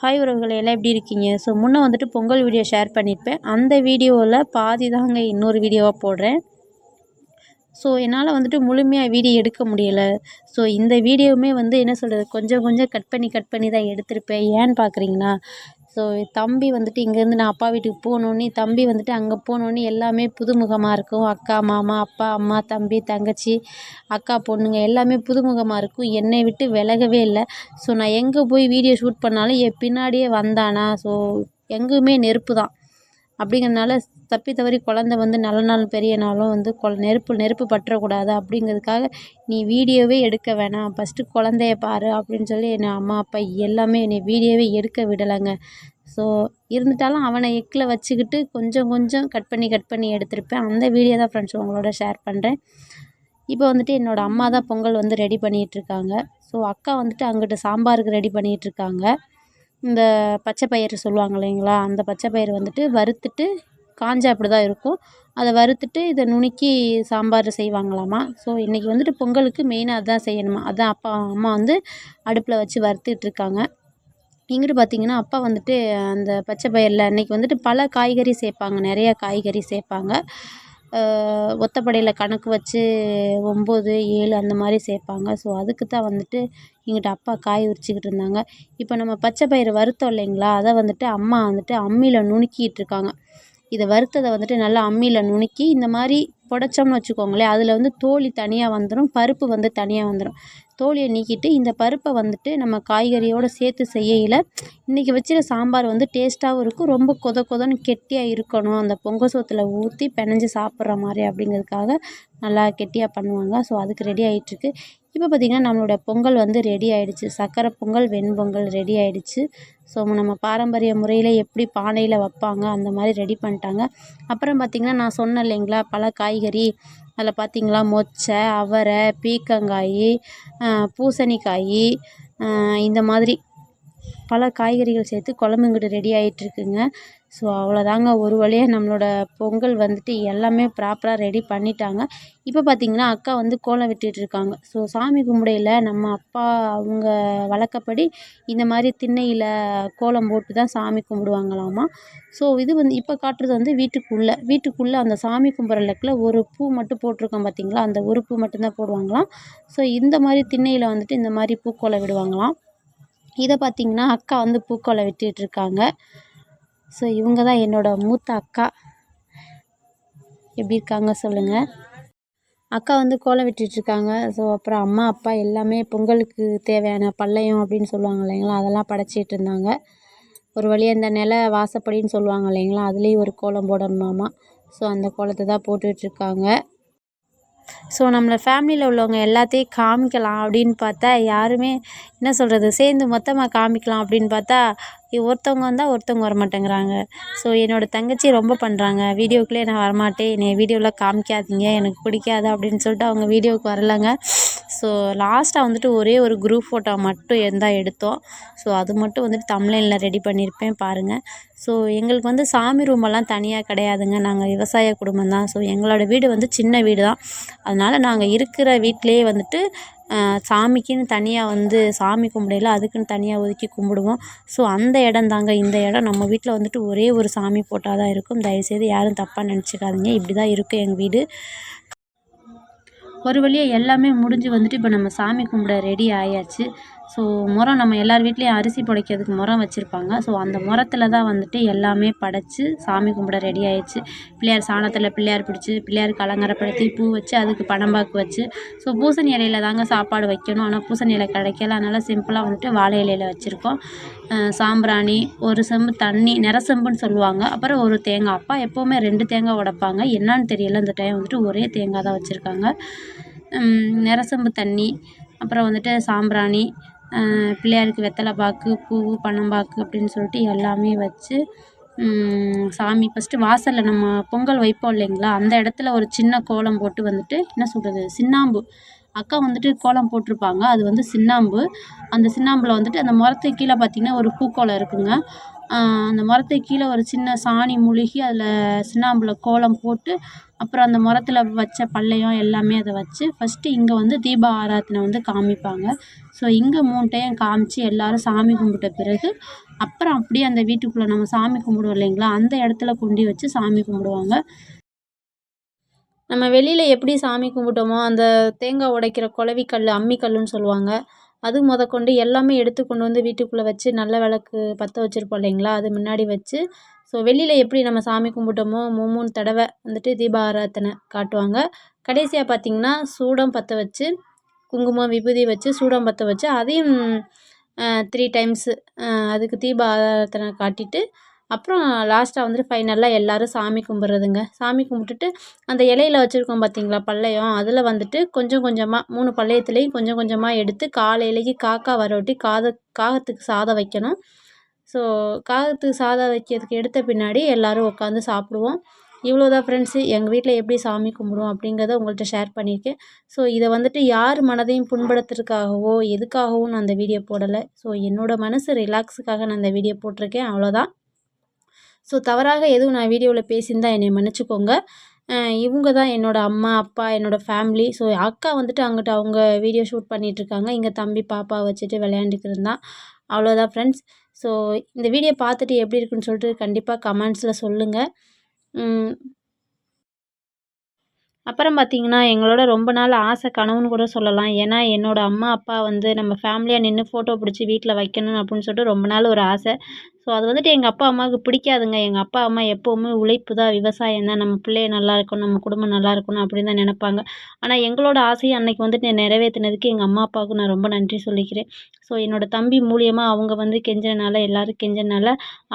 Hi உறவுகளை எல்லாம் எப்படி இருக்கீங்க? ஸோ முன்னே வந்துட்டு பொங்கல் வீடியோ ஷேர் பண்ணியிருப்பேன் அந்த வீடியோவில் பாதி தாங்க இன்னொரு வீடியோவாக போடுறேன். ஸோ என்னால் வந்துட்டு முழுமையாக வீடியோ எடுக்க முடியலை. ஸோ இந்த வீடியோவுமே வந்து என்ன சொல்கிறது கொஞ்சம் கொஞ்சம் கட் பண்ணி கட் பண்ணி தான் எடுத்திருப்பேன். ஏன்னு பார்க்குறீங்கன்னா ஸோ தம்பி வந்துட்டு இங்கேருந்து நான் அப்பா வீட்டுக்கு போனோன்னே தம்பி வந்துட்டு அங்கே போனோன்னே எல்லாமே புதுமுகமாக இருக்கும். அக்கா மாமா அப்பா அம்மா தம்பி தங்கச்சி அக்கா பொண்ணுங்க எல்லாமே புதுமுகமாக இருக்கும். என்னை விட்டு விலகவே இல்லை. ஸோ நான் எங்கே போய் வீடியோ ஷூட் பண்ணாலும் என் பின்னாடியே வந்தானா? ஸோ எங்கேயுமே நெருப்பு தான். அப்படிங்கிறனால தப்பி தவறி குழந்த வந்து நல்ல நாள் பெரிய நாளும் வந்து கொ நெருப்பு நெருப்பு பற்றக்கூடாது அப்படிங்கிறதுக்காக நீ வீடியோவே எடுக்க வேணாம். ஃபஸ்ட்டு குழந்தைய பாரு அப்படின்னு சொல்லி என்னை அம்மா அப்பா எல்லாமே என்னை வீடியோவே எடுக்க விடலைங்க. ஸோ இருந்துட்டாலும் அவனை எக்கில் வச்சுக்கிட்டு கொஞ்சம் கொஞ்சம் கட் பண்ணி கட் பண்ணி எடுத்திருப்பேன். அந்த வீடியோ தான் ஃப்ரெண்ட்ஸ் உங்களோட ஷேர் பண்ணுறேன் இப்போ வந்துட்டு என்னோடய அம்மா தான் பொங்கல் வந்து ரெடி பண்ணிகிட்ருக்காங்க ஸோ அக்கா வந்துட்டு அங்கிட்டு சாம்பாருக்கு ரெடி பண்ணிகிட்ருக்காங்க இந்த பச்சை பயிறு சொல்லுவாங்க இல்லைங்களா? அந்த பச்சை பயிறு வந்துட்டு வறுத்துட்டு காஞ்சா அப்படி தான் இருக்கும். அதை வறுத்துட்டு இதை நுணுக்கி சாம்பார் செய்வாங்களாமா? ஸோ இன்றைக்கி வந்துட்டு பொங்கலுக்கு மெயினாக அதுதான் செய்யணுமா? அதுதான் அப்பா அம்மா வந்து அடுப்பில் வச்சு வறுத்துட்ருக்காங்க இங்கிட்டு பார்த்தீங்கன்னா அப்பா வந்துட்டு அந்த பச்சை பயிரில் அன்றைக்கி வந்துட்டு பல காய்கறி சேர்ப்பாங்க. நிறையா காய்கறி சேர்ப்பாங்க. ஒத்தப்படையில் கணக்கு வச்சு ஒம்பது ஏழு அந்த மாதிரி சேர்ப்பாங்க. ஸோ அதுக்கு தான் வந்துட்டு எங்கிட்ட அப்பா காய் உரிச்சிக்கிட்டு இருந்தாங்க. இப்போ நம்ம பச்சை பயிறு வறுத்தோம் இல்லைங்களா? அதை வந்துட்டு அம்மா வந்துட்டு அம்மியில் நுணுக்கிட்டு இருக்காங்க. இதை வறுத்ததை வந்துட்டு நல்லா அம்மியில் நுணுக்கி இந்த மாதிரி புடச்சோம்னு வச்சுக்கோங்களேன் அதில் வந்து தோழி தனியாக வந்துடும் பருப்பு வந்து தனியாக வந்துடும் தோலியை நீக்கிட்டு இந்த பருப்பை வந்துட்டு நம்ம காய்கறியோடு சேர்த்து செய்யையில் இன்றைக்கி வச்சுற சாம்பார் வந்து டேஸ்ட்டாகவும் இருக்கும் ரொம்ப கொத கொதன்னு கெட்டியாக இருக்கணும். அந்த பொங்கல் சோத்தில் ஊற்றி பினஞ்சி சாப்பிட்ற மாதிரி அப்படிங்கிறதுக்காக நல்லா கெட்டியாக பண்ணுவாங்க. ஸோ அதுக்கு ரெடி ஆகிட்டுருக்கு இப்போ பார்த்திங்கன்னா நம்மளோட பொங்கல் வந்து ரெடி ஆகிடுச்சு சக்கரை பொங்கல் வெண்பொங்கல் ரெடி ஆகிடுச்சு ஸோ நம்ம பாரம்பரிய முறையில் எப்படி பானையில் வைப்பாங்க அந்த மாதிரி ரெடி பண்ணிட்டாங்க. அப்புறம் பார்த்திங்கன்னா நான் சொன்னேன் இல்லைங்களா பல காய்கறி அதில் பார்த்திங்களா மொச்சை அவரை பீர்க்கங்காய் பூசணிக்காய் இந்த மாதிரி பல காய்கறிகள் சேர்த்து குழம்பு இங்கிட்டு ரெடி ஆகிட்ருக்குங்க ஸோ அவ்வளோதாங்க ஒரு வழியாக நம்மளோட பொங்கல் வந்துட்டு எல்லாமே ப்ராப்பராக ரெடி பண்ணிட்டாங்க. இப்போ பார்த்திங்கன்னா அக்கா வந்து கோலம் விட்டுட்ருக்காங்க ஸோ சாமி கும்பிடையில் நம்ம அப்பா அவங்க வழக்கப்படி இந்த மாதிரி திண்ணையில் கோலம் போட்டு தான் சாமி கும்பிடுவாங்களாமா. ஸோ இது வந்து இப்போ காட்டுறது வந்து வீட்டுக்குள்ளே. வீட்டுக்குள்ளே அந்த சாமி கும்பிட்ற லெக்கில் ஒரு பூ மட்டும் போட்டிருக்கோம் பார்த்திங்களா அந்த ஒரு பூ மட்டும்தான் போடுவாங்களாம். ஸோ இந்த மாதிரி திண்ணையில் வந்துட்டு இந்த மாதிரி பூக்கோலை விடுவாங்களாம். இதை பார்த்திங்கன்னா அக்கா வந்து பூக்கோலை விட்டுட்ருக்காங்க ஸோ இவங்க தான் என்னோடய மூத்த அக்கா. எப்படி இருக்காங்க சொல்லுங்கள் அக்கா வந்து கோலம் விட்டுட்ருக்காங்க ஸோ அப்புறம் அம்மா அப்பா எல்லாமே பொங்கலுக்கு தேவையான பள்ளையம் அப்படின்னு சொல்லுவாங்க இல்லைங்களா அதெல்லாம் படைச்சிட்டு இருந்தாங்க ஒரு வழியாக இந்த நில வாசப்படின்னு சொல்லுவாங்க இல்லைங்களா அதுலேயும் ஒரு கோலம் போடணுமாமா. ஸோ அந்த கோலத்தை தான் போட்டுட்ருக்காங்க ஸோ நம்மளை ஃபேமிலியில் உள்ளவங்க எல்லாத்தையும் காமிக்கலாம் அப்படின்னு பார்த்தா யாருமே என்ன சொல்கிறது சேர்ந்து மொத்தமாக காமிக்கலாம் அப்படின்னு பார்த்தா ஒருத்தவங்க வந்தால் ஒருத்தவங்க வரமாட்டேங்கிறாங்க. ஸோ என்னோடய தங்கச்சி ரொம்ப பண்ணுறாங்க வீடியோக்குள்ளே நான் வரமாட்டேன். என்னை வீடியோவில் காமிக்காதீங்க. எனக்கு பிடிக்காது அப்படின்னு சொல்லிட்டு அவங்க வீடியோவுக்கு வரலைங்க. ஸோ லாஸ்ட்டாக வந்துட்டு ஒரே ஒரு குரூப் ஃபோட்டோ மட்டும் இருந்தால் எடுத்தோம். ஸோ அது மட்டும் வந்துட்டு தமிழில் ரெடி பண்ணியிருப்பேன் பாருங்கள் ஸோ எங்களுக்கு வந்து சாமி ரூமெல்லாம் தனியாக கிடையாதுங்க. நாங்கள் விவசாய குடும்பம் தான். ஸோ எங்களோட வீடு வந்து சின்ன வீடு தான். அதனால் நாங்கள் இருக்கிற வீட்டிலே வந்துட்டு சாமிக்குன்னு தனியாக வந்து சாமி கும்பிடையில அதுக்குன்னு தனியாக ஒதுக்கி கும்பிடுவோம். ஸோ அந்த இடம் தாங்க. இந்த இடம் நம்ம வீட்டில் வந்துட்டு ஒரே ஒரு சாமி போட்டால் தான் இருக்கும். தயவுசெய்து யாரும் தப்பாக நினச்சிக்காதீங்க. இப்படி தான் இருக்கும் எங்கள் வீடு. ஒரு வழியாக எல்லாமே முடிஞ்சு வந்துட்டு இப்போ நம்ம சாமி கும்பிட ரெடி ஆயாச்சு. ஸோ முறம் நம்ம எல்லார் வீட்லேயும் அரிசி புடைக்கிறதுக்கு முறம் வச்சுருப்பாங்க. ஸோ அந்த முறத்தில் தான் வந்துட்டு எல்லாமே படைச்சி சாமி கும்பிட ரெடி ஆயிடுச்சு. பிள்ளையார் சாணத்தில் பிள்ளையார் பிடிச்சி பிள்ளையாருக்கு அலங்காரப்படுத்தி பூ வச்சு அதுக்கு பனம்பாக்கு வச்சு. ஸோ பூசணி இலையில தாங்க சாப்பாடு வைக்கணும். ஆனால் பூசணி இலை கிடைக்கல. அதனால் சிம்பிளாக வந்துட்டு வாழை இலையில் வச்சுருக்கோம். சாம்பிராணி ஒரு செம்பு தண்ணி நிறசெம்புன்னு சொல்லுவாங்க. அப்புறம் ஒரு தேங்காய். அப்பா எப்போவுமே ரெண்டு தேங்காய் உடைப்பாங்க. என்னான்னு தெரியல. இந்த டைம் வந்துட்டு ஒரே தேங்காய் தான் வச்சுருக்காங்க. நிறசெம்பு தண்ணி அப்புறம் வந்துட்டு சாம்பிராணி பிள்ளையாருக்கு வெத்தலை பாக்கு பூ பனம்பாக்கு அப்படின்னு சொல்லிட்டு எல்லாமே வச்சு சாமி ஃபஸ்ட்டு வாசலில் நம்ம பொங்கல் வைப்போம் இல்லைங்களா? அந்த இடத்துல ஒரு சின்ன கோலம் போட்டு வந்துட்டு என்ன சொல்கிறது சுண்ணாம்பு அக்கா வந்துட்டு கோலம் போட்டிருப்பாங்க. அது வந்து சுண்ணாம்பு அந்த சுண்ணாம்பில் வந்துட்டு அந்த முறத்துக்கு கீழே பார்த்திங்கன்னா ஒரு பூக்கோலம் இருக்குங்க. அந்த முறத்துக்கு கீழே ஒரு சின்ன சாணி முழுகி அதில் சுண்ணாம்பில் கோலம் போட்டு அப்புறம் அந்த மரத்தில் வச்ச பல்லையம் எல்லாமே அதை வச்சு ஃபஸ்ட்டு இங்கே வந்து தீப ஆராத்தனை வந்து காமிப்பாங்க. ஸோ இங்கே மூணு டைம் காமிச்சு எல்லோரும் சாமி கும்பிட்ட பிறகு அப்புறம் அப்படியே அந்த வீட்டுக்குள்ளே நம்ம சாமி கும்பிடுவோம் இல்லைங்களா? அந்த இடத்துல கொண்டு வச்சு சாமி கும்பிடுவாங்க. நம்ம வெளியில் எப்படி சாமி கும்பிட்டோமோ அந்த தேங்காய் உடைக்கிற குளவிக்கல் அம்மிக்கல்லுன்னு சொல்லுவாங்க. அது முதற்கொண்டு எல்லாமே எடுத்து கொண்டு வந்து வீட்டுக்குள்ளே வச்சு நல்ல விளக்கு பற்ற வச்சுருப்போம் இல்லைங்களா? அது முன்னாடி வச்சு. ஸோ வெளியில் எப்படி நம்ம சாமி கும்பிட்டோமோ மூணு மூணு தடவை வந்துட்டு தீப ஆராத்தனை காட்டுவாங்க. கடைசியாக பார்த்திங்கன்னா சூடம் பற்ற வச்சு குங்குமம் விபூதி வச்சு சூடம் பற்ற வச்சு அதையும் த்ரீ டைம்ஸு அதுக்கு தீப ஆராத்தனை காட்டிட்டு அப்புறம் லாஸ்ட்டாக வந்துட்டு ஃபைனலாக எல்லோரும் சாமி கும்பிட்றதுங்க. சாமி கும்பிட்டுட்டு அந்த இலையில வச்சுருக்கோம் பார்த்தீங்களா பல்லையம்? அதில் வந்துட்டு கொஞ்சம் கொஞ்சமாக மூணு பல்லையத்துலேயும் கொஞ்சம் கொஞ்சமாக எடுத்து காலையிலேயே காக்கா வரவட்டி காத காகத்துக்கு சாதம் வைக்கணும். ஸோ காகத்துக்கு சாதம் வைக்கிறதுக்கு எடுத்த பின்னாடி எல்லோரும் உட்காந்து சாப்பிடுவோம். இவ்வளோ தான் ஃப்ரெண்ட்ஸு எங்கள் வீட்டில் எப்படி சாமி கும்பிடுவோம் அப்படிங்கிறத உங்கள்கிட்ட ஷேர் பண்ணியிருக்கேன். ஸோ இதை வந்துட்டு யார் மனதையும் புண்படுத்துறதுக்காகவோ எதுக்காகவும் நான் அந்த வீடியோ போடலை. ஸோ என்னோடய மனசு ரிலாக்ஸுக்காக நான் அந்த வீடியோ போட்டிருக்கேன். அவ்வளோதான் ஸோ தவறாக எதுவும் நான் வீடியோவில் பேசியிருந்தால் என்னை மன்னிச்சிக்கோங்க. இவங்க தான் என்னோடய அம்மா அப்பா என்னோடய ஃபேமிலி ஸோ அக்கா வந்துட்டு அங்கிட்ட அவங்க வீடியோ ஷூட் பண்ணிகிட்ருக்காங்க இங்கே தம்பி பாப்பா வச்சுட்டு விளையாண்டுட்டு இருந்தான். அவ்வளோதான் ஃப்ரெண்ட்ஸ் ஸோ இந்த வீடியோ பார்த்துட்டு எப்படி இருக்குன்னு சொல்லிட்டு கண்டிப்பாக கமெண்ட்ஸில் சொல்லுங்கள் அப்புறம் பார்த்திங்கன்னா எங்களோட ரொம்ப நாள் ஆசை கனவுன்னு கூட சொல்லலாம். ஏன்னா என்னோடய அம்மா அப்பா வந்து நம்ம ஃபேமிலியாக நின்று ஃபோட்டோ பிடிச்சி வீட்டில் வைக்கணும் அப்படின்னு சொல்லிட்டு ரொம்ப நாள் ஒரு ஆசை. ஸோ அது வந்துட்டு எங்கள் அப்பா அம்மாவுக்கு பிடிக்காதுங்க. எங்கள் அப்பா அம்மா எப்போவுமே உழைப்பு தான் விவசாயம் தான். நம்ம பிள்ளைய நல்லா இருக்கணும் நம்ம குடும்பம் நல்லா இருக்கணும் அப்படின்னு தான் நினப்பாங்க. ஆனால் எங்களோட ஆசையை அன்னைக்கு வந்துட்டு நிறைவேற்றினதுக்கு எங்கள் அம்மா அப்பாவுக்கு நான் ரொம்ப நன்றி சொல்லிக்கிறேன். ஸோ என்னோடய தம்பி மூலியமாக அவங்க வந்து கெஞ்சனால எல்லோரும் கெஞ்சனால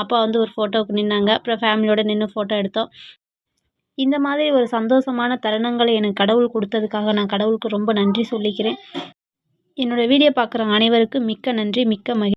அப்பா வந்து ஒரு ஃபோட்டோவுக்கு நின்னாங்க. அப்புறம் ஃபேமிலியோடு நின்று ஃபோட்டோ எடுத்தோம். இந்த மாதிரி ஒரு சந்தோஷமான தருணங்களை எனக்கு கடவுள் கொடுத்ததுக்காக நான் கடவுளுக்கு ரொம்ப நன்றி சொல்லிக்கிறேன். என்னோடய வீடியோ பார்க்குற அனைவருக்கும் மிக்க நன்றி மிக்க மகி